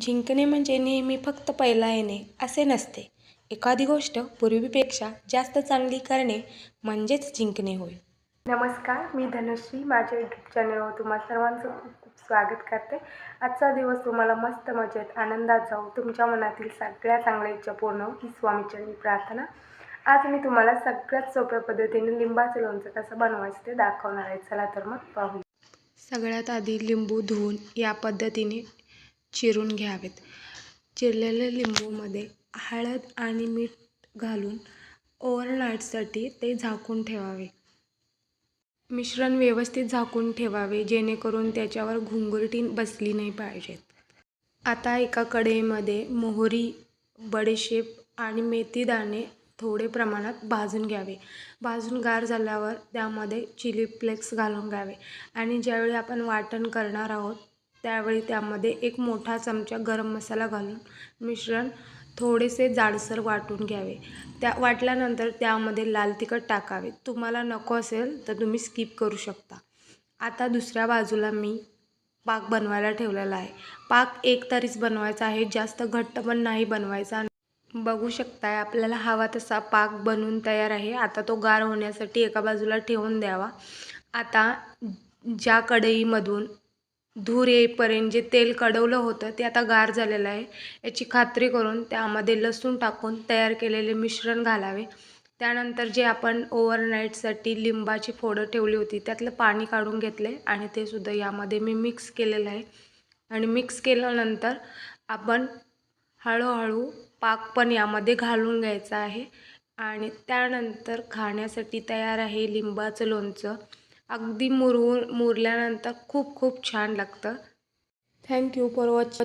जिंकणे म्हणजे नेहमी फक्त पहिला येणे असे नसते. एखादी गोष्ट पूर्वीपेक्षा जास्त चांगली करणे म्हणजेच जिंकणे होय. नमस्कार मी धनश्री. माझ्या यूट्यूब चॅनलवर तुम्हा सर्वांचं खूप खूप स्वागत करते. आजचा दिवस तुम्हाला मस्त मजेत आनंदात जाऊ तुमच्या मनातील सगळ्या चांगल्या इच्छा पूर्ण हो ही स्वामीचरणी प्रार्थना. आज मी तुम्हाला सगळ्यात सोप्या पद्धतीने लिंबाचं लोणचं कसं बनवायचं ते दाखवणार आहे. चला तर मग पाहू सगळ्यात आधी लिंबू धुवून या पद्धतीने चिरून घ्यावेत. चिरलेल्या लिंबूमध्ये हळद आणि मीठ घालून ओव्हरनाईटसाठी ते झाकून ठेवावे. मिश्रण व्यवस्थित झाकून ठेवावे जेणेकरून त्याच्यावर घुंगुरटी बसली नाही पाहिजेत. आता एका कढईमध्ये मोहरी बडीशेप आणि मेथीदाणे थोडे प्रमाणात भाजून घ्यावे. भाजून गार झाल्यावर त्यामध्ये चिली फ्लेक्स घालून घ्यावे. आणि ज्यावेळी आपण वाटण करणार आहोत त्यावेळी त्यामध्ये एक मोठा चमचा गरम मसाला घालून मिश्रण थोडेसे जाडसर वाटून घ्यावे. त्या वाटल्यानंतर त्यामध्ये लाल तिखट टाकावे. तुम्हाला नको असेल तर तुम्ही स्किप करू शकता. आता दुसऱ्या बाजूला मी पाक बनवायला ठेवलेला आहे. पाक एक तरीच बनवायचा आहे. जास्त घट्ट पण नाही बनवायचा. बघू शकताय आपल्याला हवा तसा पाक बनवून तयार आहे. आता तो गार होण्यासाठी एका बाजूला ठेवून द्यावा. आता ज्या कढईमधून धूर येईपर्यंत जे तेल कढवलं होतं ते आता गार झालेलं आहे. याची खात्री करून त्यामध्ये लसूण टाकून तयार केलेले मिश्रण घालावे. त्यानंतर जे आपण ओव्हरनाईटसाठी लिंबाची फोडं ठेवली होती त्यातलं पाणी काढून घेतले आणि ते सुद्धा यामध्ये मी मिक्स केलेलं आहे. आणि मिक्स केल्यानंतर आपण हळूहळू पाक पण यामध्ये घालून घ्यायचा आहे. आणि त्यानंतर खाण्यासाठी तयार आहे लिंबाचं लोणचं. अगदी मुरवून मुरल्यानंतर खूप खूप छान लागतं. Thank you for watch